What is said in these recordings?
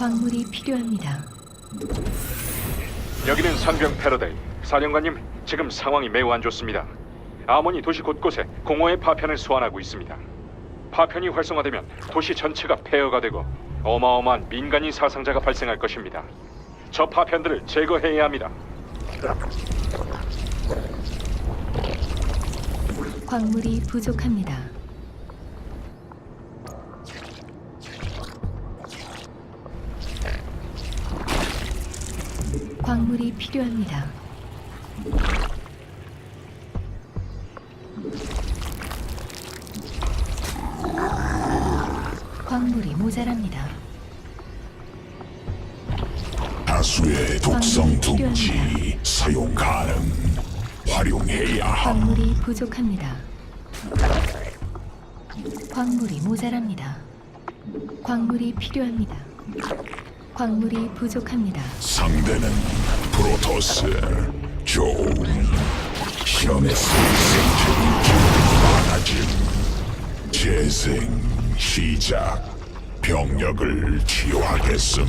광물이 필요합니다. 여기는 상병 패러데이. 사령관님, 지금 상황이 매우 안 좋습니다. 아모니 도시 곳곳에 공허의 파편을 소환하고 있습니다. 파편이 활성화되면 도시 전체가 폐허가 되고 어마어마한 민간인 사상자가 발생할 것입니다. 저 파편들을 제거해야 합니다. 광물이 부족합니다. 광물이 필요합니다. 광물이 모자랍니다. 다수의 독성 둥지 사용 가능. 활용해야 함. 광물이 부족합니다. 광물이 모자랍니다. 광물이 필요합니다. 광물이 부족합니다. 상대는 프로토스 좋은 시험에서 생존 기록이 많아짐. 재생 시작. 병력을 치유하겠음.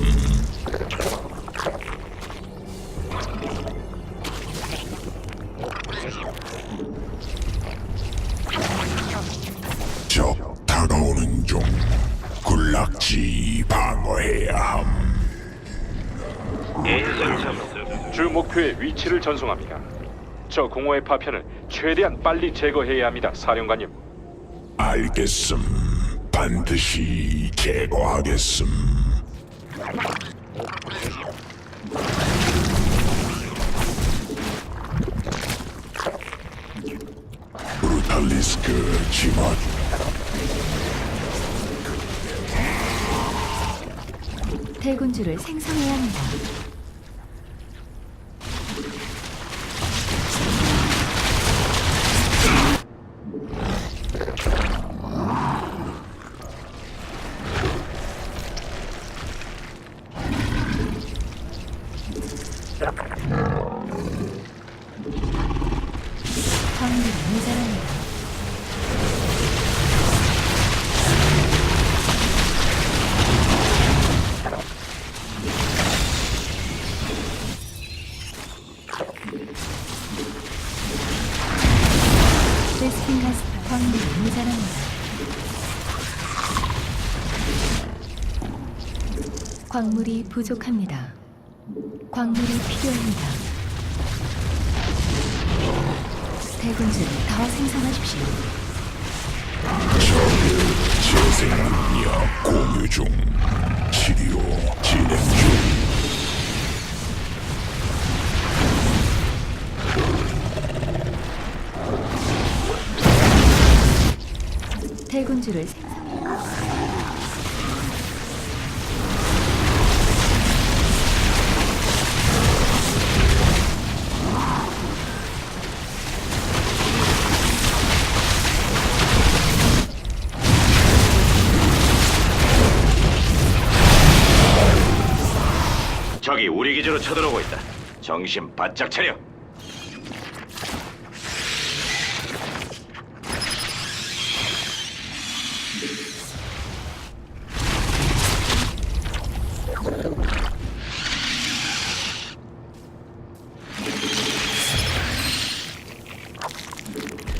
적 다가오는 중 군락지 방어해야 함 주 목표의 위치를 전송합니다. 저 공허의 파편을 최대한 빨리 제거해야 합니다, 사령관님. 알겠음. 반드시 제거하겠음. 브루탈리스크 진화 대군주를 생성해야 합니다. 광물이 부족합니다. 광물이 필요합니다. 대군주를 더 생성하십시오. 재생 능력 공유 중 치료 진행 중 대군주를 생 적이 우리 기지로 쳐들어오고 있다. 정신 바짝 차려.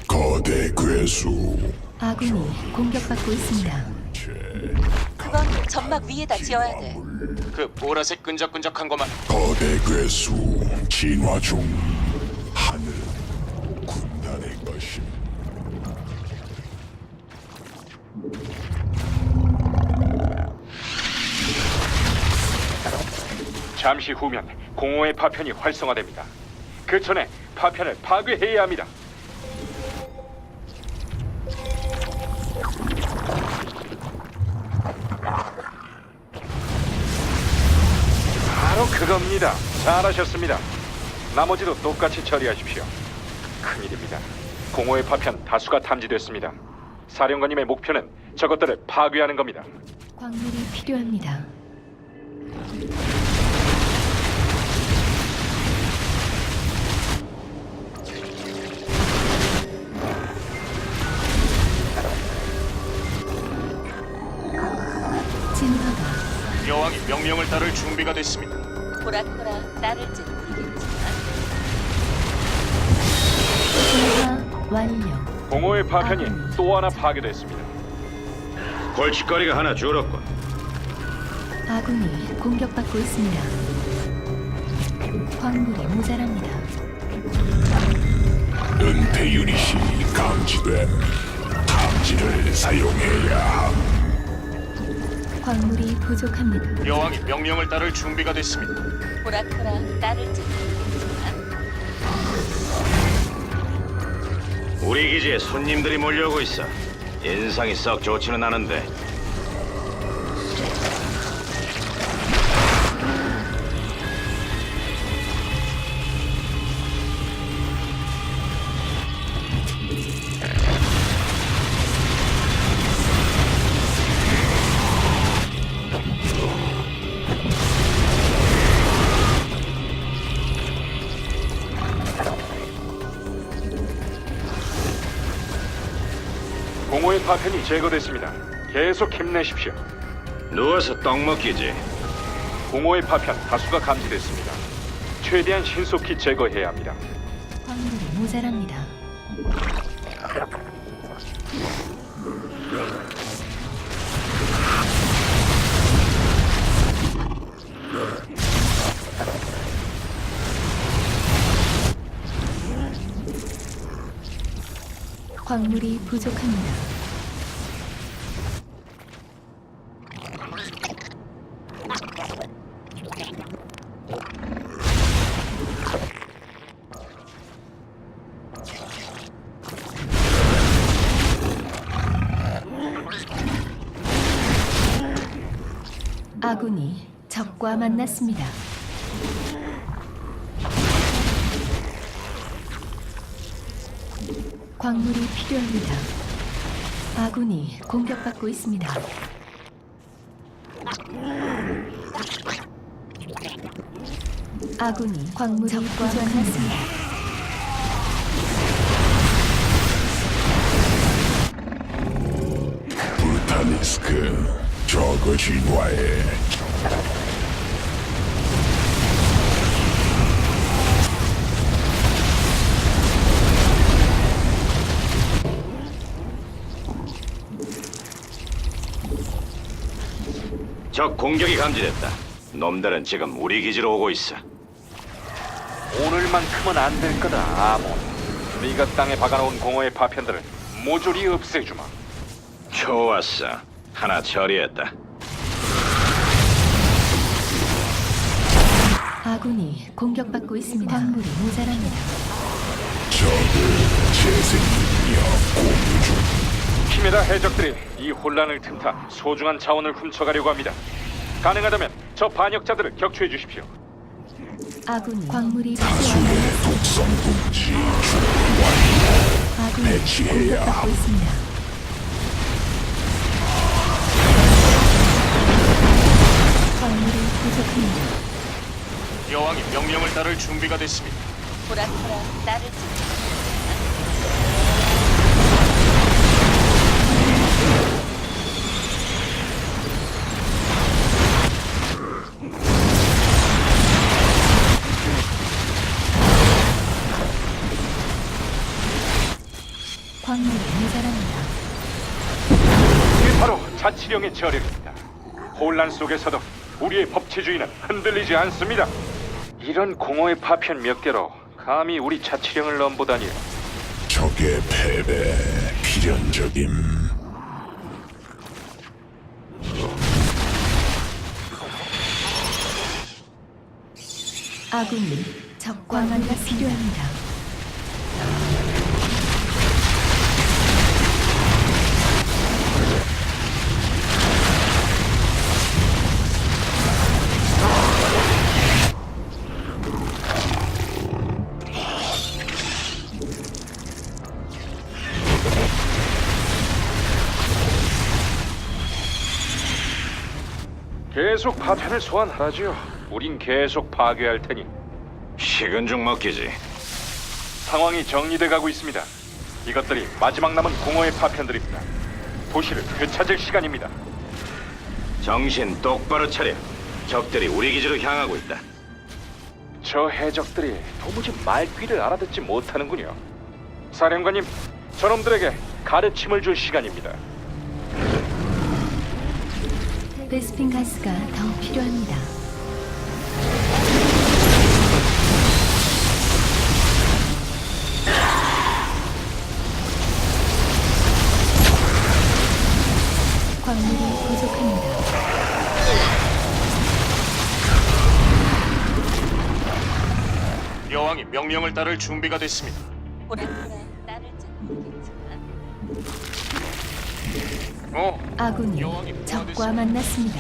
거대 괴수 아군이 공격받고 있습니다. 점막 위에다 지어야 돼. 그 보라색 끈적끈적한 것만 거대 괴수 진화 중 하늘 군단의 것임 잠시 후면 공허의 파편이 활성화됩니다. 그 전에 파편을 파괴해야 합니다. 그겁니다. 잘하셨습니다. 나머지도 똑같이 처리하십시오. 큰일입니다. 공허의 파편 다수가 탐지됐습니다. 사령관님의 목표는 저것들을 파괴하는 겁니다. 광물이 필요합니다. 진화가 여왕이 명령 명령을 따를 준비가 됐습니다. 보라코라 나를지는 모르겠지만 진화 완료. 공허의 파편이 또 하나 파괴됐습니다. 골칫거리가 하나 줄었군. 아군이 공격받고 있습니다. 광물이 모자랍니다. 은폐 유닛이 감지됨. 탐지를 사용해야 함. 광물이 부족합니다. 여왕이 명령을 따를 준비가 됐습니다. 보라코라 나를지는 모르겠지만 우리 기지에 손님들이 몰려오고 있어. 인상이 썩 좋지는 않은데. 파편이 제거됐습니다. 계속 힘내십시오. 누워서 떡 먹기지. 공허의 파편 다수가 감지됐습니다. 최대한 신속히 제거해야 합니다. 광물이 모자랍니다. 광물이 부족합니다. 아군이 적과 만났습니다. 광물이 필요합니다. 아군이 공격받고 있습니다. 아군이 광물이 적과 만났습니다. 저거 진화해. 적 공격이 감지됐다. 놈들은 지금 우리 기지로 오고 있어. 오늘만큼은 안 될 거다, 아몬. 네가 땅에 박아놓은 공허의 파편들을 모조리 없애주마. 좋았어. 하나 처리했다. 아군이 공격받고 있습니다. 광물이 모자랍니다. 키메라 해적들이 이 혼란을 틈타 소중한 자원을 훔쳐가려고 합니다. 가능하다면 저 반역자들을 격추해 주십시오. 아군이 광물이 필요합니다. 아군이 공격받고 함. 있습니다. 광물이 부족합니다. 여왕이 명령을 따를 준비가 됐습니다. 광물이 모자랍니다. 이게 바로 자치령의 저력입니다. 혼란 속에서도 우리의 법치주의는 흔들리지 않습니다. 이런 공허의 파편 몇 개로 감히 우리 자치령을 넘보다니요. 적의 패배 필연적임. 아군이 적과 만나 필요합니다. 계속 파편을 소환하라지요. 우린 계속 파괴할 테니 식은 죽 먹기지. 상황이 정리돼 가고 있습니다. 이것들이 마지막 남은 공허의 파편들입니다. 도시를 되찾을 시간입니다. 정신 똑바로 차려. 적들이 우리 기지로 향하고 있다. 저 해적들이 도무지 말귀를 알아듣지 못하는군요. 사령관님, 저놈들에게 가르침을 줄 시간입니다. 베스핀 가스가 더 필요합니다. 광물이 부족합니다. 여왕이 명령을 따를 준비가 됐습니다. 오랜만에 따를지 모르겠지만 어, 아군이 적과. 만났습니다.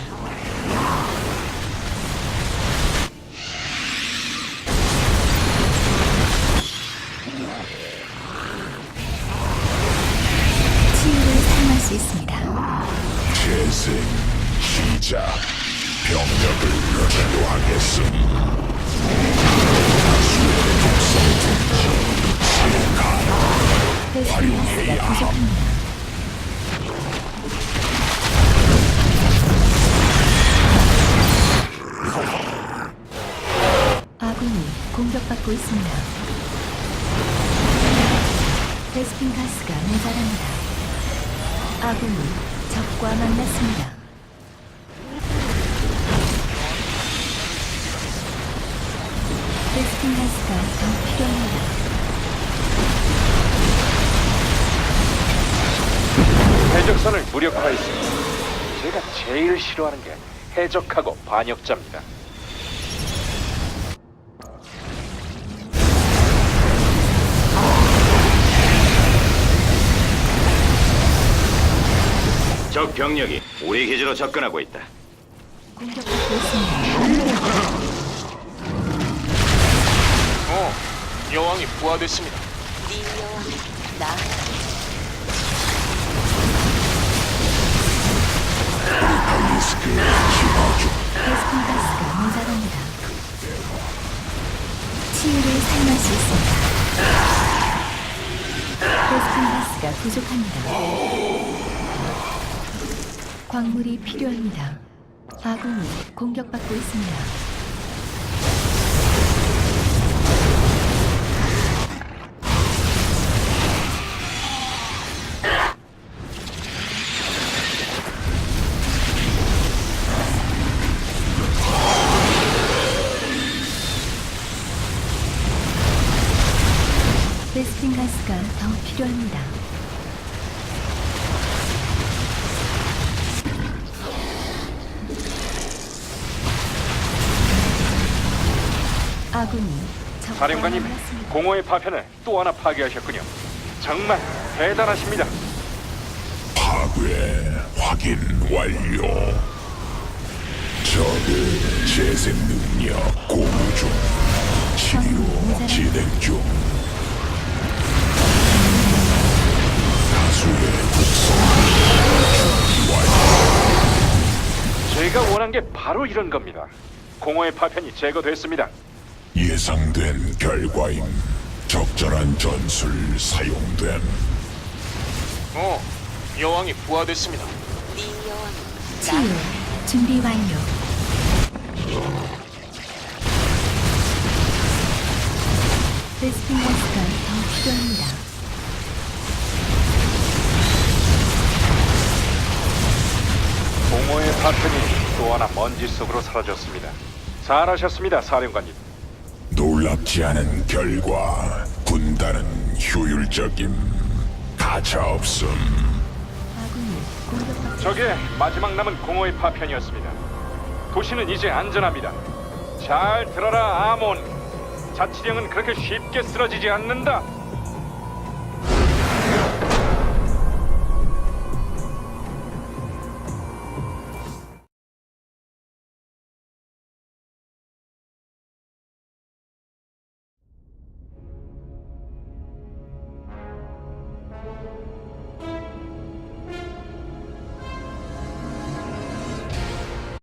치유를 사용할 수 있습니다. 재생 시작 병력을 치료하겠음 베스핀 가스가 부족합니다. 아군이 공격받고 있습니다. 베스핀 가스가 모자랍니다. 아군이 적과 만났습니다. 베스핀 가스가 더 필요합니다. 해적선을 무력화했습니다. 제가 제일 싫어하는 게 해적하고 반역자입니다. 적 병력이 우리 기지로 접근하고 있다. 어, 여왕이 부활됐습니다. 네 여왕이 나 리스크 진화 중 베스핀 가스가 모자랍니다. 치유를 사용할 수 있습니다. 베스핀 가스가 부족합니다. 광물이 필요합니다. 아군이 공격받고 있습니다. 베스핀 가스가 더 필요합니다. 아군이 적과 사령관님, 만났습니다. 공허의 파편을 또 하나 파괴하셨군요. 정말 대단하십니다. 파괴 확인 완료 적의 재생 능력 공유 중 치료 진행 중 다수의 국성 준비 완료 제가 원한 게 바로 이런 겁니다. 공허의 파편이 제거됐습니다. 예상된 결과임 적절한 전술 사용됨 어, 여왕이 부활됐습니다. 네 여왕이 치유 준비 완료. 베스핀 가스가 더 필요합니다. 공허의 파편이 또 하나 먼지 속으로 사라졌습니다. 잘하셨습니다, 사령관님. 놀랍지 않은 결과 군단은 효율적임 가차없음 저게 마지막 남은 공허의 파편이었습니다. 도시는 이제 안전합니다. 잘 들어라, 아몬. 자치령은 그렇게 쉽게 쓰러지지 않는다.